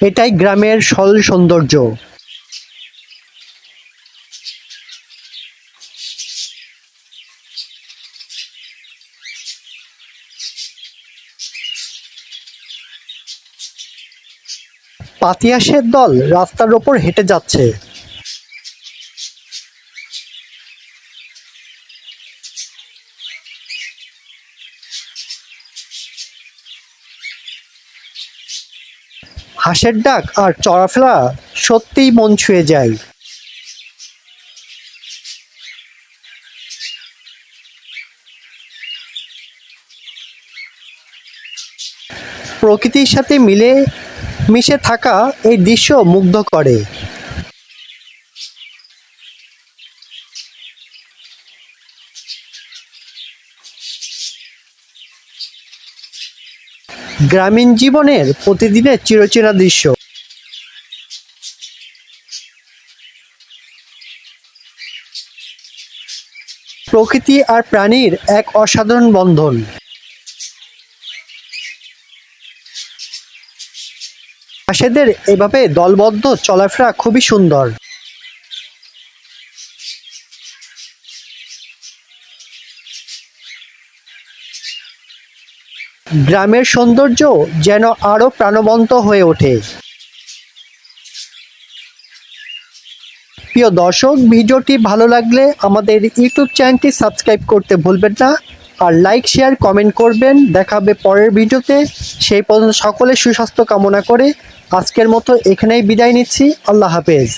এটাই গ্রামের সল সৌন্দর্য। পাতিয়াসের দল রাস্তার ওপর হেঁটে যাচ্ছে। হাঁসের ডাক আর চড়াফেরা সত্যিই মন ছুঁয়ে যায়। প্রকৃতির সাথে মিলে মিশে থাকা এই দৃশ্য মুগ্ধ করে। গ্রামীণ জীবনের প্রতিদিনের চিরচেনা দৃশ্য। প্রকৃতি আর প্রাণীর এক অসাধারণ বন্ধন। হাঁসেদের এভাবে দলবদ্ধ চলাফেরা খুবই সুন্দর। গ্রামের সৌন্দর্য যেন আরও প্রাণবন্ত হয়ে ওঠে। প্রিয় দর্শক, ভিডিওটি ভালো লাগলে আমাদের ইউটিউব চ্যানেলটি সাবস্ক্রাইব করতে ভুলবেন না আর লাইক, শেয়ার, কমেন্ট করবেন। দেখাবে পরের ভিডিওতে। সেই পর্যন্ত সকলের সুস্বাস্থ্য কামনা করে আজকের মতো এখানেই বিদায় নিচ্ছি। আল্লাহ হাফেজ।